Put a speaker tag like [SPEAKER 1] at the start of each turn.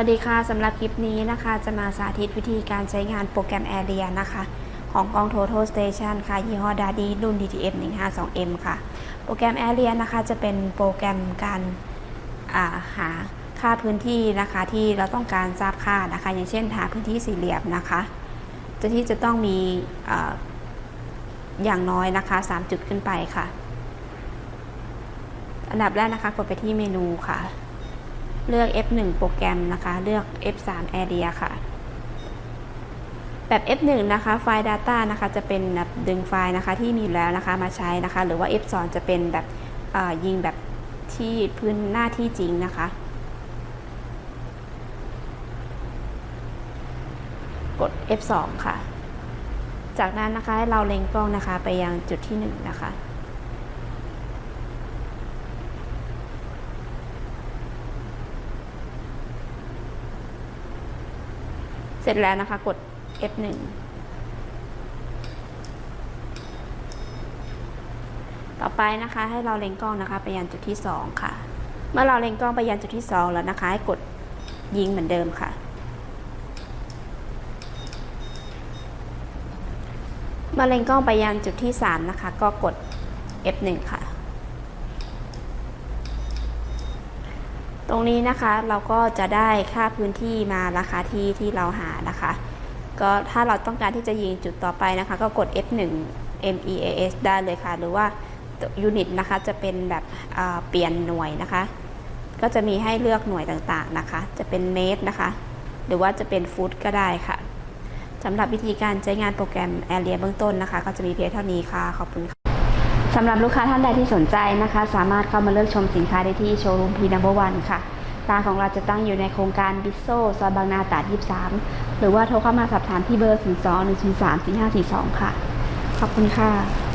[SPEAKER 1] วัสดีค่ะสำหรับคลิปนี้นะคะจะมาสาธิตวิธีการใช้งานโปรแกรม Area นะคะ ของกล้อง Total Station ค่ะยี่ห้อ Dadi รุ่น DTF 152M ค่ะ โปรแกรม Area นะคะจะเป็นโปรแกรมการาหาค่าพื้นที่นะคะที่เราต้องการทราบค่านะคะ อย่างเช่นหาพื้นที่สี่เหลี่ยมนะคะจะที่จะต้องมีออย่างน้อยนะคะ 3 จุดขึ้นไปค่ะ อันดับแรกนะคะกดไปที่เมนูค่ะ เลือก F1 โปรแกรมนะคะ เลือก F3 Area ค่ะ แบบ F1 นะคะ ไฟล์ Data นะคะ จะเป็นแบบดึงไฟล์นะคะที่มีอยู่แล้วนะคะมาใช้นะคะ หรือว่า F2 จะเป็นแบบยิงแบบที่พื้นหน้าที่จริงนะคะ กด F2 ค่ะ จากนั้นนะคะให้เราเล็งกล้องนะคะไปยังจุดที่ 1 นะคะ เสร็จแล้วนะคะกด F1 ต่อไปนะคะ ให้เราเล็งกล้องนะคะ ไปยังจุดที่ 2 ค่ะ เมื่อเราเล็งกล้องไปยังจุดที่ 2 แล้วนะคะ ให้กดยิงเหมือนเดิมค่ะ เมื่อเล็งกล้องไปยังจุดที่ 3 นะคะ ก็กด F1 ค่ะ ตรงนี้นะคะเราก็จะได้ค่าพื้นที่มาราคาที่ที่เราหานะคะ ก็ถ้าเราต้องการที่จะยิงจุดต่อไปนะคะ ก็กด F1 MEAS ได้เลยค่ะ หรือว่ายูนิตนะคะจะเป็นแบบเเปลี่ยนหน่วยนะคะ ก็จะมีให้เลือกหน่วยต่างๆนะคะ จะเป็นเมตรนะคะ หรือว่าจะเป็นฟุตก็ได้ค่ะสำหรับวิธีการใช้งานโปรแกรม Area เบื้องต้นนะคะ ก็จะมีเพียงเท่านี้ค่ะ ขอบคุณค่ะ สำหรับลูกค้าท่านใดที่สนใจนะคะ สามารถเข้ามาเลือกชมสินค้าได้ที่โชว์รูมพีนัมเบอร์วันค่ะร้านของเราจะตั้งอยู่ในโครงการบิโซซอยบางนาตราด23 หรือว่าโทรเข้ามาสอบถามที่เบอร์ 02 103 4542 ค่ะ ขอบคุณค่ะ